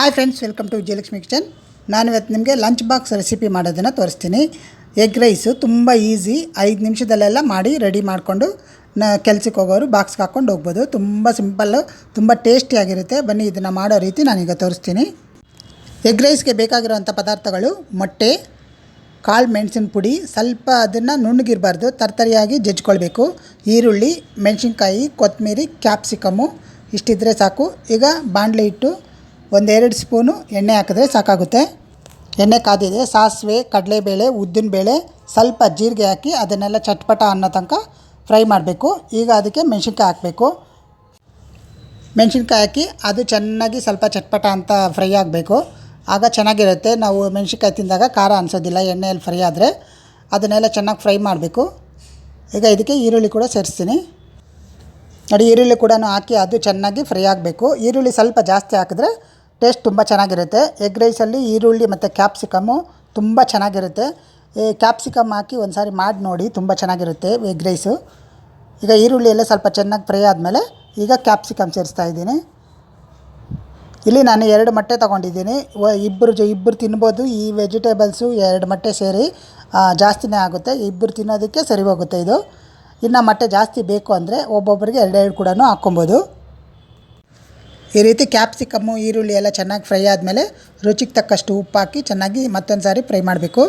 Hi friends welcome to Vijayalakshmi kitchen ನಾನು ಇವತ್ತು ನಿಮಗೆ ಲಂಚ್ ಬಾಕ್ಸ್ ರೆಸಿಪಿ ಮಾಡೋದನ್ನು ತೋರಿಸ್ತೀನಿ. ಎಗ್ ರೈಸು ತುಂಬ ಈಸಿ ಐದು ನಿಮಿಷದಲ್ಲೆಲ್ಲ ಮಾಡಿ ರೆಡಿ ಮಾಡಿಕೊಂಡು, ನ ಕೆಲ್ಸಕ್ಕೆ ಹೋಗೋರು ಬಾಕ್ಸ್ಗೆ ಹಾಕ್ಕೊಂಡು ಹೋಗ್ಬೋದು. ತುಂಬ ಸಿಂಪಲ್ಲು ತುಂಬ ಟೇಸ್ಟಿಯಾಗಿರುತ್ತೆ ಬನ್ನಿ ಇದನ್ನು ಮಾಡೋ ರೀತಿ ನಾನೀಗ ತೋರಿಸ್ತೀನಿ. ಎಗ್ ರೈಸ್ಗೆ ಬೇಕಾಗಿರುವಂಥ ಪದಾರ್ಥಗಳು ಮೊಟ್ಟೆ, ಕಾಳು ಮೆಣಸಿನ ಪುಡಿ, ಸ್ವಲ್ಪ ಅದನ್ನು ನುಣ್ಣಗಿರಬಾರ್ದು, ತರ್ತರಿಯಾಗಿ ಜಜ್ಕೊಳ್ಬೇಕು. ಈರುಳ್ಳಿ, ಮೆಣಸಿನ್ಕಾಯಿ ಕೊತ್ತಂಬರಿ ಕ್ಯಾಪ್ಸಿಕಮ್ಮು ಇಷ್ಟಿದ್ರೆ ಸಾಕು. ಈಗ ಬಾಣಲೆ ಇಟ್ಟು ಒಂದೆರಡು ಸ್ಪೂನು ಎಣ್ಣೆ ಹಾಕಿದ್ರೆ ಸಾಕಾಗುತ್ತೆ. ಎಣ್ಣೆ ಕಾದಿದೆ, ಸಾಸಿವೆ, ಕಡಲೆಬೇಳೆ ಉದ್ದಿನಬೇಳೆ ಸ್ವಲ್ಪ ಜೀರಿಗೆ ಹಾಕಿ ಅದನ್ನೆಲ್ಲ ಚಟ್ಪಟ ಅನ್ನೋ ತನಕ ಫ್ರೈ ಮಾಡಬೇಕು. ಈಗ ಅದಕ್ಕೆ ಮೆಣಸಿನ್ಕಾಯಿ ಹಾಕಬೇಕು. ಮೆಣಸಿನ್ಕಾಯಿ ಹಾಕಿ ಅದು ಚೆನ್ನಾಗಿ ಸ್ವಲ್ಪ ಚಟ್ಪಟ ಅಂತ ಫ್ರೈ ಆಗಬೇಕು. ಆಗ ಚೆನ್ನಾಗಿರುತ್ತೆ. ನಾವು ಮೆಣಸಿನ್ಕಾಯಿ ತಿಂದಾಗ ಖಾರ ಅನಿಸೋದಿಲ್ಲ, ಎಣ್ಣೆಯಲ್ಲಿ ಫ್ರೈ ಆದರೆ. ಅದನ್ನೆಲ್ಲ ಚೆನ್ನಾಗಿ ಫ್ರೈ ಮಾಡಬೇಕು. ಈಗ ಇದಕ್ಕೆ ಈರುಳ್ಳಿ ಕೂಡ ಸೇರಿಸ್ತೀನಿ. ನೋಡಿ, ಈರುಳ್ಳಿ ಕೂಡ ಹಾಕಿ ಅದು ಚೆನ್ನಾಗಿ ಫ್ರೈ ಆಗಬೇಕು. ಈರುಳ್ಳಿ ಸ್ವಲ್ಪ ಜಾಸ್ತಿ ಹಾಕಿದ್ರೆ ಟೇಸ್ಟ್ ತುಂಬ ಚೆನ್ನಾಗಿರುತ್ತೆ. ಎಗ್ ರೈಸಲ್ಲಿ ಈರುಳ್ಳಿ ಮತ್ತು ಕ್ಯಾಪ್ಸಿಕಮ್ಮು ತುಂಬ ಚೆನ್ನಾಗಿರುತ್ತೆ. ಕ್ಯಾಪ್ಸಿಕಮ್ ಹಾಕಿ ಒಂದು ಸಾರಿ ಮಾಡಿ ನೋಡಿ, ತುಂಬ ಚೆನ್ನಾಗಿರುತ್ತೆ ಎಗ್ ರೈಸು ಈಗ ಈರುಳ್ಳಿ ಎಲ್ಲ ಸ್ವಲ್ಪ ಚೆನ್ನಾಗಿ ಫ್ರೈ ಆದಮೇಲೆ ಈಗ ಕ್ಯಾಪ್ಸಿಕಮ್ ಸೇರಿಸ್ತಾ ಇದ್ದೀನಿ. ಇಲ್ಲಿ ನಾನು ಎರಡು ಮೊಟ್ಟೆ ತೊಗೊಂಡಿದ್ದೀನಿ. ಇಬ್ಬರು ಜ ಇಬ್ಬರು ತಿನ್ಬೋದು, ಈ ವೆಜಿಟೇಬಲ್ಸು ಎರಡು ಮೊಟ್ಟೆ ಸೇರಿ ಜಾಸ್ತಿನೇ ಆಗುತ್ತೆ. ಇಬ್ಬರು ತಿನ್ನೋದಕ್ಕೆ ಸರಿ ಹೋಗುತ್ತೆ ಇದು. ಇನ್ನು ಮೊಟ್ಟೆ ಜಾಸ್ತಿ ಬೇಕು ಅಂದರೆ ಒಬ್ಬೊಬ್ಬರಿಗೆ ಎರಡೆರಡು ಕೂಡ ಹಾಕ್ಕೊಬೋದು. ಈ ರೀತಿ ಕ್ಯಾಪ್ಸಿಕಮ್ಮು ಈರುಳ್ಳಿ ಎಲ್ಲ ಚೆನ್ನಾಗಿ ಫ್ರೈ ಆದಮೇಲೆ ರುಚಿಗೆ ತಕ್ಕಷ್ಟು ಉಪ್ಪು ಹಾಕಿ ಚೆನ್ನಾಗಿ ಮತ್ತೊಂದು ಸಾರಿ ಫ್ರೈ ಮಾಡಬೇಕು.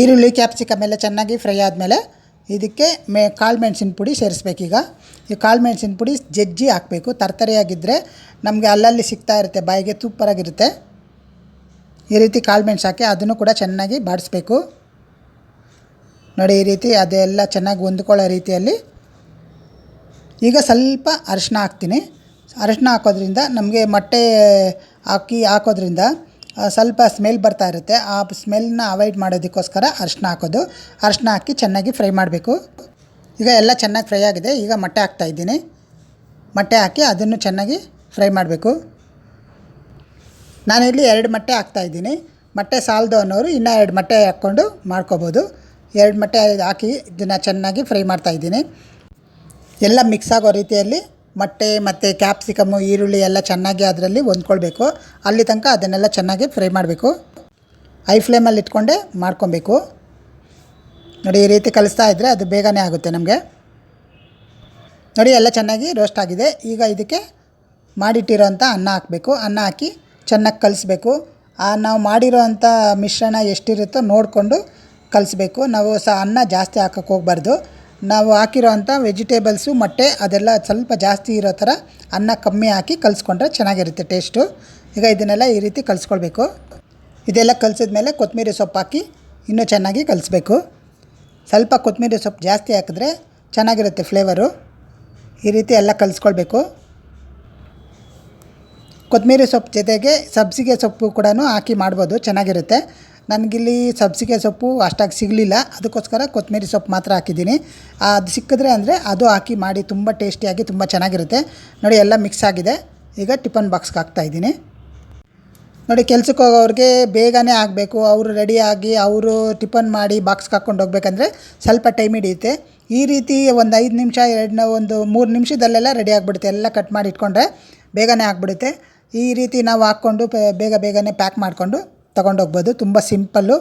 ಈರುಳ್ಳಿ ಕ್ಯಾಪ್ಸಿಕಮ್ ಎಲ್ಲ ಚೆನ್ನಾಗಿ ಫ್ರೈ ಆದಮೇಲೆ ಇದಕ್ಕೆ ಮೆ, ಕಾಳು ಮೆಣಸಿನ ಪುಡಿ ಸೇರಿಸ್ಬೇಕೀಗ. ಈ ಕಾಳು ಮೆಣಸಿನ ಪುಡಿ ಜಜ್ಜಿ ಹಾಕಬೇಕು. ತರ್ತರಿಯಾಗಿದ್ದರೆ ನಮಗೆ ಅಲ್ಲಲ್ಲಿ ಸಿಗ್ತಾ ಇರುತ್ತೆ, ಬಾಯಿಗೆ ತುಪ್ಪರಾಗಿರುತ್ತೆ ಈ ರೀತಿ ಕಾಳು ಮೆಣಸು ಹಾಕಿ ಅದನ್ನು ಕೂಡ ಚೆನ್ನಾಗಿ ಬಾಡಿಸ್ಬೇಕು. ನೋಡಿ, ಈ ರೀತಿ ಅದೆಲ್ಲ ಚೆನ್ನಾಗಿ ಹೊಂದ್ಕೊಳ್ಳೋ ರೀತಿಯಲ್ಲಿ. ಈಗ ಸ್ವಲ್ಪ ಅರಿಶಿನ ಹಾಕ್ತೀನಿ. ಅರಿಶಿನ ಹಾಕೋದ್ರಿಂದ ನಮಗೆ ಮೊಟ್ಟೆ ಹಾಕಿ ಹಾಕೋದ್ರಿಂದ ಸ್ವಲ್ಪ ಸ್ಮೆಲ್ ಬರ್ತಾ ಇರುತ್ತೆ. ಆ ಸ್ಮೆಲ್ನ ಅವಾಯ್ಡ್ ಮಾಡೋದಕ್ಕೋಸ್ಕರ ಅರಶಿನ ಹಾಕೋದು. ಅರಶಿನ ಹಾಕಿ ಚೆನ್ನಾಗಿ ಫ್ರೈ ಮಾಡಬೇಕು. ಈಗ ಎಲ್ಲ ಚೆನ್ನಾಗಿ ಫ್ರೈ ಆಗಿದೆ. ಈಗ ಮೊಟ್ಟೆ ಹಾಕ್ತಾ ಇದ್ದೀನಿ. ಮೊಟ್ಟೆ ಹಾಕಿ ಅದನ್ನು ಚೆನ್ನಾಗಿ ಫ್ರೈ ಮಾಡಬೇಕು. ನಾನಿಲ್ಲಿ ಎರಡು ಮೊಟ್ಟೆ ಹಾಕ್ತಾಯಿದ್ದೀನಿ ಮೊಟ್ಟೆ ಸಾಲದು ಅನ್ನೋರು ಇನ್ನೂ ಎರಡು ಮೊಟ್ಟೆ ಹಾಕ್ಕೊಂಡು ಮಾಡ್ಕೋಬೋದು. ಎರಡು ಮೊಟ್ಟೆ ಹಾಕಿ ಇದನ್ನು ಚೆನ್ನಾಗಿ ಫ್ರೈ ಮಾಡ್ತಾಯಿದ್ದೀನಿ ಎಲ್ಲ ಮಿಕ್ಸ್ ಆಗೋ ರೀತಿಯಲ್ಲಿ ಮೊಟ್ಟೆ ಮತ್ತು ಕ್ಯಾಪ್ಸಿಕಮ್ಮು ಈರುಳ್ಳಿ ಎಲ್ಲ ಚೆನ್ನಾಗಿ ಅದರಲ್ಲಿ ಹೊಂದ್ಕೊಳ್ಬೇಕು. ಅಲ್ಲಿ ತನಕ ಅದನ್ನೆಲ್ಲ ಚೆನ್ನಾಗಿ ಫ್ರೈ ಮಾಡಬೇಕು. ಐ ಫ್ಲೇಮಲ್ಲಿ ಇಟ್ಕೊಂಡೇ ಮಾಡ್ಕೊಬೇಕು. ನೋಡಿ, ಈ ರೀತಿ ಕಲಿಸ್ತಾ ಇದ್ದರೆ ಅದು ಬೇಗನೆ ಆಗುತ್ತೆ ನಮಗೆ. ನೋಡಿ, ಎಲ್ಲ ಚೆನ್ನಾಗಿ ರೋಸ್ಟ್ ಆಗಿದೆ. ಈಗ ಇದಕ್ಕೆ ಮಾಡಿಟ್ಟಿರೋಂಥ ಅನ್ನ ಹಾಕಬೇಕು. ಅನ್ನ ಹಾಕಿ ಚೆನ್ನಾಗಿ ಕಲಿಸ್ಬೇಕು. ಆ, ನಾವು ಮಾಡಿರೋ ಅಂಥ ಮಿಶ್ರಣ ಎಷ್ಟಿರುತ್ತೋ ನೋಡಿಕೊಂಡು ಕಲಿಸ್ಬೇಕು. ನಾವು ಸಹ ಅನ್ನ ಜಾಸ್ತಿ ಹಾಕೋಕ್ಕೆ ಹೋಗ್ಬಾರ್ದು. ನಾವು ಹಾಕಿರೋ ಅಂಥ ವೆಜಿಟೇಬಲ್ಸು, ಮೊಟ್ಟೆ ಅದೆಲ್ಲ ಸ್ವಲ್ಪ ಜಾಸ್ತಿ ಇರೋ ಥರ ಅನ್ನ ಕಮ್ಮಿ ಹಾಕಿ ಕಲಿಸ್ಕೊಂಡ್ರೆ ಚೆನ್ನಾಗಿರುತ್ತೆ ಟೇಸ್ಟು. ಈಗ ಇದನ್ನೆಲ್ಲ ಈ ರೀತಿ ಕಲಿಸ್ಕೊಳ್ಬೇಕು. ಇದೆಲ್ಲ ಕಲಿಸಿದ್ಮೇಲೆ ಕೊತ್ತಂಬರಿ ಸೊಪ್ಪು ಹಾಕಿ ಇನ್ನೂ ಚೆನ್ನಾಗಿ ಕಲಿಸ್ಬೇಕು. ಸ್ವಲ್ಪ ಕೊತ್ತಂಬರಿ ಸೊಪ್ಪು ಜಾಸ್ತಿ ಹಾಕಿದ್ರೆ ಚೆನ್ನಾಗಿರುತ್ತೆ ಫ್ಲೇವರು. ಈ ರೀತಿ ಎಲ್ಲ ಕಲಿಸ್ಕೊಳ್ಬೇಕು. ಕೊತ್ತಂಬರಿ ಸೊಪ್ಪು ಜೊತೆಗೆ ಸಬ್ಸಿಗೆ ಸೊಪ್ಪು ಕೂಡ ಹಾಕಿ ಮಾಡ್ಬೋದು, ಚೆನ್ನಾಗಿರುತ್ತೆ. ನನಗಿಲ್ಲಿ ಸಬ್ಸಿಗೆ ಸೊಪ್ಪು ಅಷ್ಟಾಗಿ ಸಿಗಲಿಲ್ಲ. ಅದಕ್ಕೋಸ್ಕರ ಕೊತ್ತಂಬರಿ ಸೊಪ್ಪು ಮಾತ್ರ ಹಾಕಿದ್ದೀನಿ. ಅದು ಸಿಕ್ಕಿದ್ರೆ ಅಂದರೆ ಅದು ಹಾಕಿ ಮಾಡಿ ತುಂಬ ಟೇಸ್ಟಿಯಾಗಿ ತುಂಬ ಚೆನ್ನಾಗಿರುತ್ತೆ. ನೋಡಿ, ಎಲ್ಲ ಮಿಕ್ಸ್ ಆಗಿದೆ. ಈಗ ಟಿಫನ್ ಬಾಕ್ಸ್ಗೆ ಹಾಕ್ತಾಯಿದ್ದೀನಿ ನೋಡಿ, ಕೆಲ್ಸಕ್ಕೆ ಹೋಗೋರಿಗೆ ಬೇಗನೆ ಆಗಬೇಕು. ಅವರು ರೆಡಿಯಾಗಿ ಅವರು ಟಿಫನ್ ಮಾಡಿ ಬಾಕ್ಸ್ಗೆ ಹಾಕ್ಕೊಂಡು ಹೋಗ್ಬೇಕಂದ್ರೆ ಸ್ವಲ್ಪ ಟೈಮ್ ಹಿಡಿಯುತ್ತೆ. ಈ ರೀತಿ ಒಂದು ಐದು ನಿಮಿಷ ಎರಡು ಒಂದು ಮೂರು ನಿಮಿಷದಲ್ಲೆಲ್ಲ ರೆಡಿ ಆಗಿಬಿಡುತ್ತೆ. ಎಲ್ಲ ಕಟ್ ಮಾಡಿ ಇಟ್ಕೊಂಡ್ರೆ ಬೇಗನೆ ಆಗಿಬಿಡುತ್ತೆ. ಈ ರೀತಿ ನಾವು ಹಾಕ್ಕೊಂಡು ಬೇಗ ಬೇಗನೆ ಪ್ಯಾಕ್ ಮಾಡಿಕೊಂಡು ತೊಗೊಂಡೋಗ್ಬೋದು. ತುಂಬ ಸಿಂಪಲ್ಲು,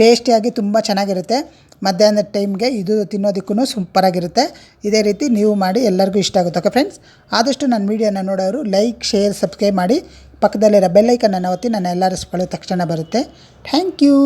ಟೇಸ್ಟಿಯಾಗಿ ತುಂಬ ಚೆನ್ನಾಗಿರುತ್ತೆ. ಮಧ್ಯಾಹ್ನದ ಟೈಮ್ಗೆ ಇದು ತಿನ್ನೋದಕ್ಕೂ ಸೂಪರಾಗಿರುತ್ತೆ. ಇದೇ ರೀತಿ ನೀವು ಮಾಡಿ ಎಲ್ಲರಿಗೂ ಇಷ್ಟ ಆಗುತ್ತೆ, ಓಕೆ ಫ್ರೆಂಡ್ಸ್? ಆದಷ್ಟು ನನ್ನ ವೀಡಿಯೋನ ನೋಡೋರು ಲೈಕ್, ಶೇರ್, ಸಬ್ಸ್ಕ್ರೈಬ್ ಮಾಡಿ. ಪಕ್ಕದಲ್ಲಿರೋ ಬೆಲ್ಲೈಕನ್ನು ಒತ್ತಿ ನನ್ನ ಎಲ್ಲ ರೆಸಿಪಿಗಳು ತಕ್ಷಣ ಬರುತ್ತೆ. Thank you!